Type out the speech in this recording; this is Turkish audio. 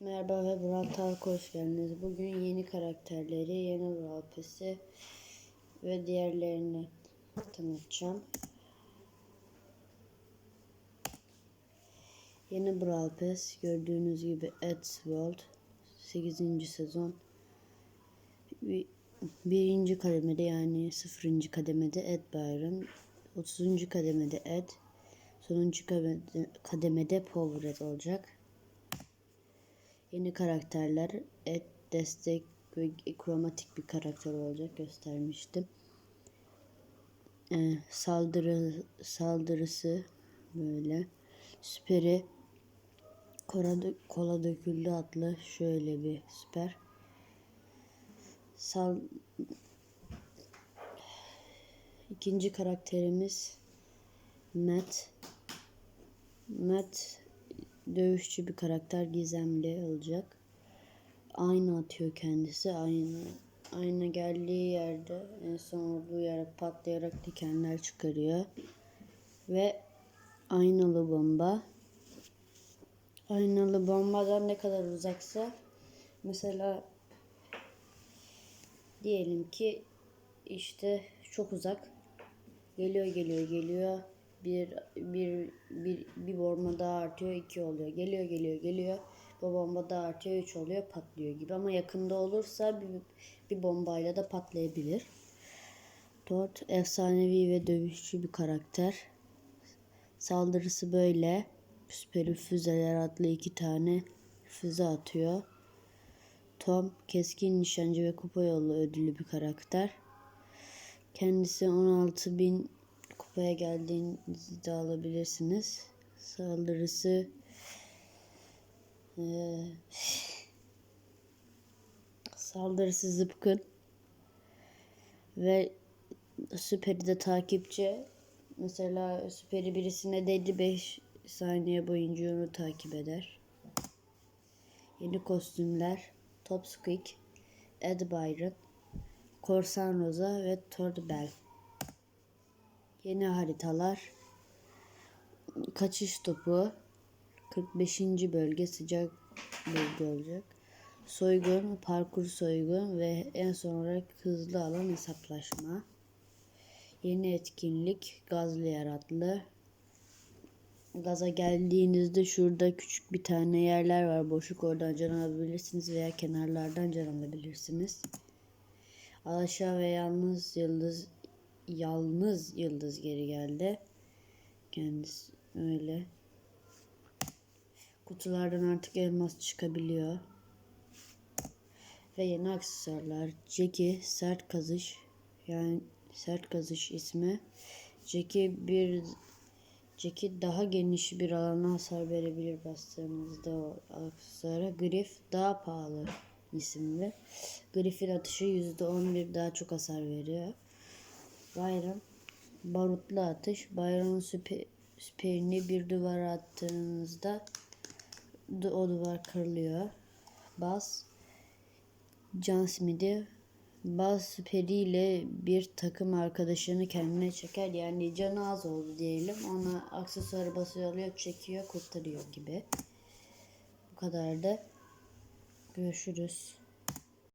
Merhaba ve Brawl Talk'a hoş geldiniz. Bugün yeni karakterleri, yeni Brawl Pass'i ve diğerlerini tanıtacağım. Yeni Brawl Pass gördüğünüz gibi Ed's World 8. sezon Bir- birinci kademede yani 0. kademede Ed Byron 30. kademede Ed sonuncu kademede Power Ed olacak. Yeni karakterler et destek ve kromatik bir karakter olacak göstermiştim. Ee, saldırı saldırısı böyle. Süperi kola, kola döküldü adlı şöyle bir süper. Sal İkinci karakterimiz Matt. Matt dövüşçü bir karakter gizemli olacak. Ayna atıyor kendisi. Ayna ayna geldiği yerde en son olduğu yere patlayarak dikenler çıkarıyor. Ve aynalı bomba. Aynalı bombadan ne kadar uzaksa mesela diyelim ki işte çok uzak geliyor geliyor geliyor bir bir bir bir bomba daha artıyor iki oluyor geliyor geliyor geliyor bu bomba daha artıyor üç oluyor patlıyor gibi ama yakında olursa bir, bir bombayla da patlayabilir. Dört efsanevi ve dövüşçü bir karakter. Saldırısı böyle. Süper füzeler adlı iki tane füze atıyor. Tom keskin nişancı ve kupa yolu ödüllü bir karakter. Kendisi 16.000 kupaya geldiğinizde alabilirsiniz. Saldırısı eee, saldırısı zıpkın ve süperi de takipçi. Mesela süperi birisine dedi 5 saniye boyunca onu takip eder. Yeni kostümler Top Squeak, Ed Byron, Korsan Rosa ve Todd Bell. Yeni haritalar Kaçış Topu 45. bölge sıcak bölge olacak. Soygun, parkur soygun ve en son olarak hızlı alan hesaplaşma. Yeni etkinlik Gazlı Yaratlı. Gaza geldiğinizde şurada küçük bir tane yerler var. Boşluk oradan can alabilirsiniz veya kenarlardan can alabilirsiniz. Alaşağı ve yalnız yıldız yalnız yıldız geri geldi. Kendisi öyle. Kutulardan artık elmas çıkabiliyor. Ve yeni aksesuarlar. Jackie sert kazış. Yani sert kazış ismi. Jackie bir Jackie daha geniş bir alana hasar verebilir bastığımızda o aksesuara. Griff daha pahalı isimli. Griff'in atışı %11 daha çok hasar veriyor. Byron barutlu atış. Byron'un süper, süperini bir duvara attığınızda o duvar kırılıyor. Bas Can Smith'i Baz süperiyle bir takım arkadaşını kendine çeker. Yani canı az oldu diyelim. Ona aksesuarı basıyor, çekiyor, kurtarıyor gibi. Bu kadar da. Görüşürüz.